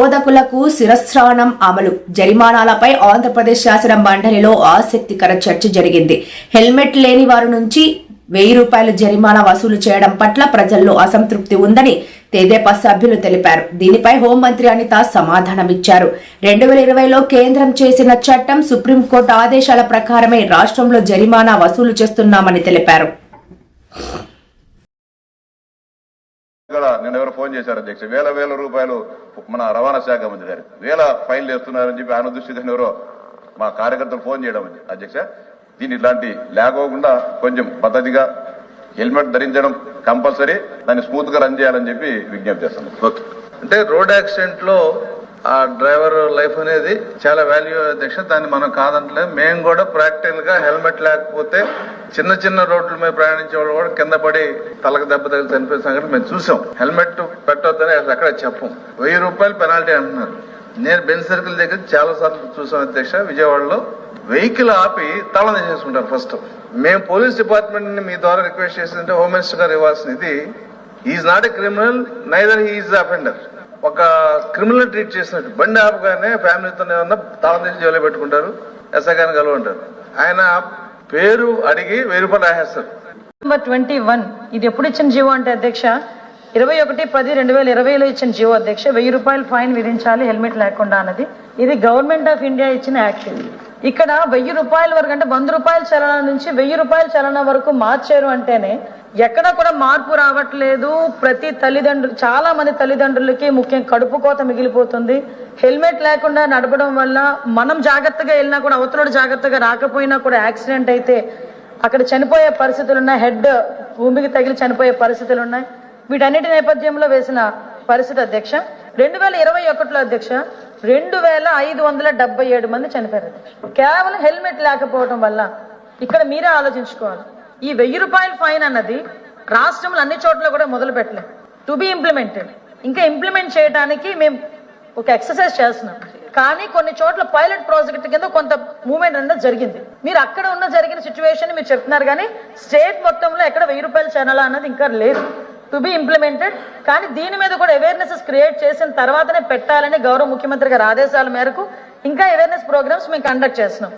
శోధకులకు శిరస్రాణం అమలు. జరిమానాలపై ఆంధ్రప్రదేశ్ శాసన మండలిలో ఆసక్తికర చర్చ జరిగింది. హెల్మెట్ లేని వారి నుంచి వెయ్యి రూపాయల జరిమానా వసూలు చేయడం పట్ల ప్రజల్లో అసంతృప్తి ఉందని తెదేపా సభ్యులు తెలిపారు. దీనిపై హోంమంత్రి అనిత సమాధానమిచ్చారు. రెండు వేల ఇరవైలో కేంద్రం చేసిన చట్టం సుప్రీంకోర్టు ఆదేశాల ప్రకారమే రాష్ట్రంలో జరిమానా వసూలు చేస్తున్నామని తెలిపారు. ఇక్కడ నేను ఎవరు ఫోన్ చేశారు అధ్యక్ష. వేల వేల రూపాయలు మన రవాణా శాఖ మంత్రి గారు. వేల ఫైన్లు వేస్తున్నారని చెప్పి ఆయన దృష్టి ఎవరో మా కార్యకర్తలు ఫోన్ చేయడం అధ్యక్ష దీని ఇట్లాంటి లేకోకుండా కొంచెం పద్ధతిగా హెల్మెట్ ధరించడం కంపల్సరీ దాన్ని స్మూత్గా రన్ చేయాలని చెప్పి విజ్ఞప్తి చేస్తాను ఓకే. అంటే రోడ్ యాక్సిడెంట్లో ఆ డ్రైవర్ లైఫ్ అనేది చాలా వాల్యూ అధ్యక్ష దాన్ని మనం కాదంటలేదు. మేము కూడా ప్రాక్టికల్గా హెల్మెట్ లేకపోతే చిన్న చిన్న రోడ్ల మీద ప్రయాణించే వాళ్ళు కూడా కింద పడి తలకు దెబ్బ తగిలి చనిపోయిన సంగతి మేము చూసాం. హెల్మెట్ పెట్టొద్దని అసలు అక్కడ చెప్పం. వెయ్యి రూపాయలు పెనాల్టీ అంటున్నారు. నేను బెన్ సర్కిల్ దగ్గర చాలా సార్లు చూసాం అధ్యక్ష విజయవాడలో వెహికల్ ఆపి తాళం చేసుకుంటారు ఫస్ట్ మేము పోలీస్ డిపార్ట్మెంట్ని మీ ద్వారా రిక్వెస్ట్ చేసిందంటే హోమ్ మినిస్టర్ గారు ఇవ్వాల్సింది is not a criminal neither he is offender ఒక క్రిమినల్ ట్రీట్ చేసినట్టు. బండి ఆపగానే ఫ్యామిలీతో ఏమన్నా తాళం తీసి పెట్టుకుంటారు. ఎస్ఐ గారిని కలవంటారు ఆయన పేరు అడిగి వెయ్యి రూపాయలు రాసేస్తారు. నెంబర్ ట్వంటీ వన్ ఇది ఎప్పుడు ఇచ్చిన జీవో అంటే అధ్యక్ష? ఇరవై ఒకటి పది రెండు వేల ఇరవైలో ఇచ్చిన జీవో అధ్యక్ష. వెయ్యి రూపాయలు ఫైన్ విధించాలి హెల్మెట్ లేకుండా అన్నది. ఇది గవర్నమెంట్ ఆఫ్ ఇండియా ఇచ్చిన యాక్ట్. ఇది ఇక్కడ వెయ్యి రూపాయల వరకు అంటే వంద రూపాయల చలన నుంచి వెయ్యి రూపాయల చలన వరకు మార్చారు అంటేనే ఎక్కడ కూడా మార్పు రావట్లేదు. ప్రతి తల్లిదండ్రులు చాలా మంది తల్లిదండ్రులకి ముఖ్యం కడుపు కోత మిగిలిపోతుంది. హెల్మెట్ లేకుండా నడపడం వల్ల మనం జాగ్రత్తగా వెళ్ళినా కూడా అవతలడు జాగ్రత్తగా రాకపోయినా కూడా యాక్సిడెంట్ అయితే అక్కడ చనిపోయే పరిస్థితులు ఉన్నాయి హెడ్ భూమికి తగిలి చనిపోయే పరిస్థితులు ఉన్నాయి వీటన్నిటి నేపథ్యంలో వేసిన పరిస్థితి అధ్యక్ష. రెండు వేల ఇరవై ఒకటిలో అధ్యక్ష రెండు వేల ఐదు వందల డెబ్బై ఏడు మంది చనిపోయారు అధ్యక్ష. కేవలం హెల్మెట్ లేకపోవడం వల్ల ఇక్కడ మీరే ఆలోచించుకోవాలి. ఈ వెయ్యి రూపాయల ఫైన్ అన్నది రాష్ట్రంలో అన్ని చోట్ల కూడా మొదలు పెట్టలేదు టు బి ఇంప్లిమెంటెడ్. ఇంకా ఇంప్లిమెంట్ చేయడానికి మేము ఒక ఎక్సర్సైజ్ చేస్తున్నాం. కానీ కొన్ని చోట్ల పైలట్ ప్రాజెక్ట్ కింద కొంత మూవ్మెంట్ అనేది జరిగింది. మీరు అక్కడ ఉన్న జరిగిన సిచ్యువేషన్ మీరు చెప్తున్నారు కానీ స్టేట్ మొత్తంలో ఎక్కడ వెయ్యి రూపాయలు చేరాలా అన్నది ఇంకా లేదు. టు బి ఇంప్లిమెంటెడ్ కానీ దీని మీద కూడా అవేర్నెస్ క్రియేట్ చేసిన తర్వాతనే పెట్టాలని గౌరవ ముఖ్యమంత్రి గారి ఆదేశాల మేరకు ఇంకా అవేర్నెస్ ప్రోగ్రామ్స్ మేము కండక్ట్ చేస్తున్నాం.